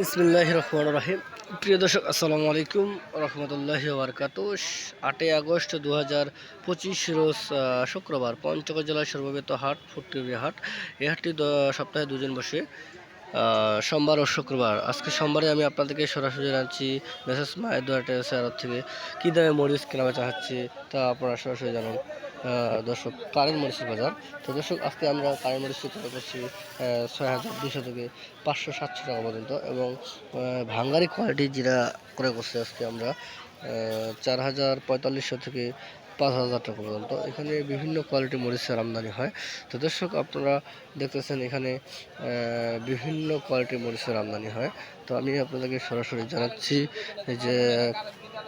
বিসমিল্লাহ রহমান রাহিম। প্রিয় দর্শক, আসসালামু আলাইকুম রহমতুল্লাহ বারকাত। আটই আগস্ট দু হাজার পঁচিশ রোজ শুক্রবার পঞ্চগড় জেলার সর্ববৃহৎ হাট ফুটকিরি হাট। এই হাটটি সপ্তাহে দুজন বসে সোমবার ও শুক্রবার। আজকে সোমবারে আমি আপনাদেরকে সরাসরি জানাচ্ছি মেসেজ মায়ের দোয়ার থেকে, কী দামে মরিচ কেনা বেচা হচ্ছে তা আপনারা সরাসরি জানান। দর্শক কারেন্ট মরিচের বাজার। তো দর্শক, আজকে আমরা কারেন্ট মরিচ বিক্রি করছি ছয় হাজার দুশো থেকে পাঁচশো সাতশো টাকা পর্যন্ত এবং ভাঙ্গারি কোয়ালিটি যেটা করে করছি আজকে আমরা চার হাজার পঁয়তাল্লিশশো থেকে পাঁচ হাজার টাকা পর্যন্ত। এখানে বিভিন্ন কোয়ালিটি মরিচের আমদানি হয়। তো দর্শক, আপনারা দেখতেছেন এখানে বিভিন্ন কোয়ালিটির মরিচের আমদানি হয়। তো আমি আপনাদেরকে সরাসরি জানাচ্ছি যে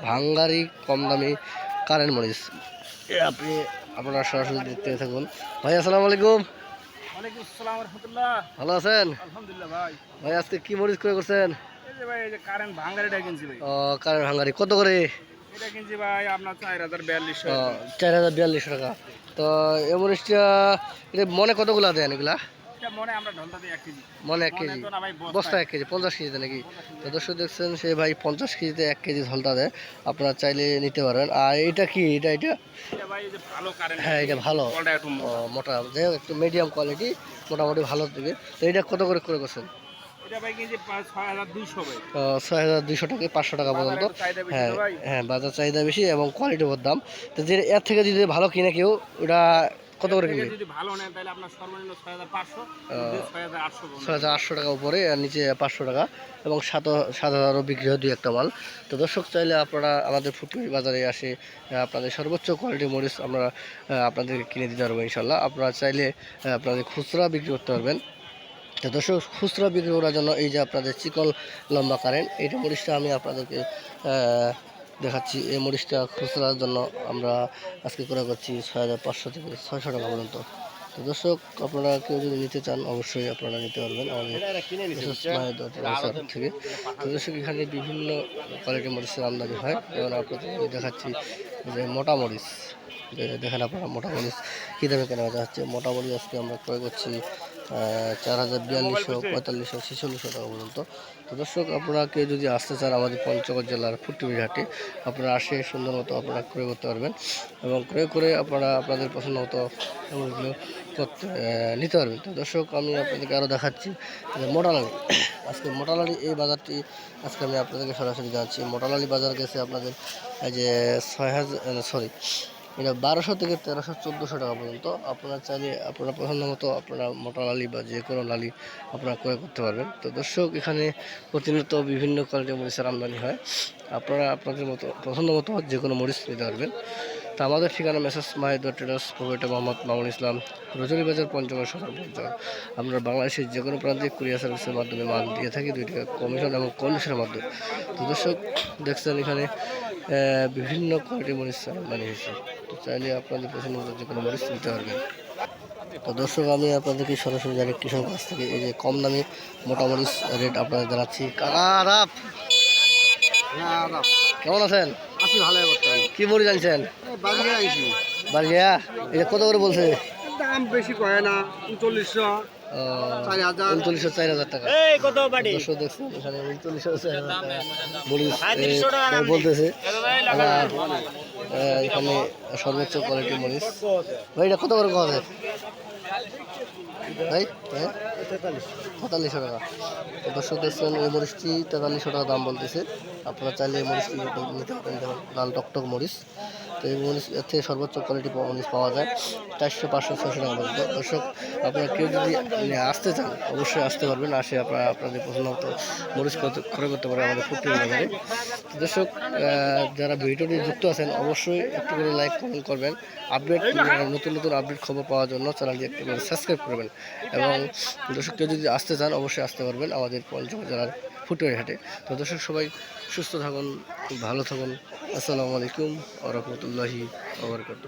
ভাঙ্গারি কম দামি কারেন্ট মরিচ। আপনি আপনারা সরাসরি দেখতে থাকুন। ভাই আসসালামু আলাইকুম। ভালো আছেন? ভাই। আজকে কি মরিচ করে করছেন? ও কারেন্ট ভাঙ্গারি। কত করে? চার হাজার বিয়াল্লিশ টাকা। তো এই মরিচটা মনে কতগুলো দেন এগুলা? মনে আমরা ঢলটা দিই এক কেজি। মনে এক কেজি। বস্তা বস্তায়। এক কেজি পঞ্চাশ কেজিতে নাকি? তো দর্শক দেখছেন সে ভাই পঞ্চাশ কেজিতে এক কেজি ঝলটা দেয়। আপনারা চাইলে নিতে পারেন। আর এটা কি? এটা এটা? এটা ভাই যে ভালো কারেন্ট হ্যাঁ এটা ভালো। মোটা। যাই হোক একটু মিডিয়াম কোয়ালিটি মোটামুটি ভালো দিকে তো এটা কত করে করে করছেন? ছয় হাজার দুইশো টাকা পাঁচশো টাকা পর্যন্ত। হ্যাঁ হ্যাঁ বাজার চাহিদা বেশি এবং কোয়ালিটি ওর দাম। তো যে এর থেকে যদি ভালো কিনে কেউ ওটা কত করে কিনবে যদি ভালো নেন তাহলে আপনার সর্বনিম্ন টাকা উপরে আর নিচে পাঁচশো টাকা এবং সাত সাত হাজারও বিক্রি হয় দুই একটা মাল। তো দর্শক চাইলে আপনারা আমাদের ফুটকুরি বাজারে আসে আপনাদের সর্বোচ্চ কোয়ালিটির মরিচ আমরা আপনাদেরকে কিনে দিতে পারব ইনশাল্লাহ আপনারা চাইলে আপনাদের খুচরা বিক্রি করতে পারবেন। তো দর্শক খুচরা বিক্রি করার জন্য এই যে আপনাদের চিকন লম্বা কারেন্ট এইটা মরিচটা আমি আপনাদেরকে দেখাচ্ছি এই মরিচটা খুচরার জন্য আমরা আজকে করে করছি ছয় হাজার পাঁচশো থেকে ছয়শো টাকা পর্যন্ত। তো দর্শক, আপনারা কেউ যদি নিতে চান, অবশ্যই আপনারা নিতে পারবেন আমাদের থেকে। তো দর্শক, এখানে বিভিন্ন কোয়ালিটির মরিচের আমদানি হয়। যেমন আপনাদের দেখাচ্ছি যে মোটা মরিচ। দেখেন আপনারা, মোটা মরিচ কী দামে কেনা হচ্ছে? মোটা মরিচ আজকে আমরা ক্রয় করছি চার হাজার বিয়াল্লিশশো পঁয়তাল্লিশশো ছেচল্লিশশো টাকা পর্যন্ত। তো দর্শক আপনাকে যদি আসতে চান আমাদের পঞ্চগড় জেলার ফুটুবির হাটে আপনারা আসে সুন্দর মতো আপনারা ক্রয় করতে পারবেন এবং ক্রয় করে আপনারা আপনাদের পছন্দ মতো এগুলো করতে নিতে পারবেন। তো দর্শক আমি আপনাদেরকে আরও দেখাচ্ছি যে মোটালালি আজকে মোটালালি এই বাজারটি আজকে আমি আপনাদেরকে সরাসরি জানাচ্ছি মোটালালি বাজার গেছে আপনাদের এই যে ছয় হাজার সরি এটা বারোশো থেকে তেরোশো, চোদ্দোশো টাকা পর্যন্ত। আপনারা চাইলে আপনারা পছন্দ মতো আপনারা মোটা লালি বা যে কোনো লালি আপনারা ক্রয় করতে পারবেন। তো দর্শক, এখানে প্রতিনিয়ত বিভিন্ন কোয়ালিটির মরিচের আমদানি হয়। আপনারা আপনাদের মতো, পছন্দ মতো যে কোনো মরিচ নিতে পারবেন। তা আমাদের ঠিকানা message Mahidur traders proprietor Mohammad Mamun Islam, Rajani Bazar Panchagarh Sadar Panchagarh আমরা বাংলাদেশের যে কোনো প্রান্তে কুরিয়ার সার্ভিসের মাধ্যমে মাল দিয়ে থাকি, দুই টাকা কমিশন এবং কন্ডিশনের মাধ্যমে। তো দর্শক, দেখছেন এখানে বিভিন্ন কোয়ালিটির মরিচ আমদানি হয়েছে। তো চাইলে আপনাদের পছন্দ মতো যে কোনো মরিচ নিতে পারবেন। তো দর্শক আমি আপনাদেরকে সরাসরি জানি কৃষক কাছ থেকে এই যে কম দামে মোটা মরিচ রেট আপনাদের জানাচ্ছি। কাকা কেমন আছেন? আছি ভালো কি মরিচ আনছেন? বাড়িয়া এটা কত করে বলছে? দাম বেশি কয় না উনচল্লিশশো। উনচল্লিশশো চার হাজার টাকা। এই কত বাড়ি দর্শক দেখছেন এখানে উনচল্লিশশো চার হাজার টাকা। বলতেছে আহ, এখানে সর্বোচ্চ কোয়ালিটির মরিচ। ভাই এটা কত করে ভাই হ্যাঁ? তেতাল্লিশশো টাকা। তো দর্শক দেখছেন এই মরিচটি তেতাল্লিশশো টাকা দাম বলতেছে। আপনারা চাইলে এই মরিচটি নিতে পারেন যেমন লাল টকটক মরিচ। তো এই মরিচ এর থেকে সর্বোচ্চ কোয়ালিটি মরিচ পাওয়া যায়। চারশো পাঁচশো ছশো টাকা পর্যন্ত। দর্শক, আপনারা কেউ যদি মানে আসতে চান, অবশ্যই আসতে পারবেন। আসে আপনারা আপনাদের পছন্দ মতো মরিচ ক্রয় করতে পারেন আমাদের ফুটবল বাজারে। দর্শক যারা ভিডিওটি যুক্ত আছেন, অবশ্যই একটু করে লাইক কমেন্ট করবেন। আপডেট নতুন নতুন আপডেট খবর পাওয়ার জন্য চ্যানেলটি একটু করে সাবস্ক্রাইব করবেন। এবং দর্শক, কেউ যদি আসতে চান, অবশ্যই আসতে পারবেন আমাদের পঞ্চগড় জেলার ফুটবল হাটে। তো দর্শক, সবাই সুস্থ থাকুন ভালো থাকুন। আসসালামু আলাইকুম আ রহমতুল্লাহি আবরকাত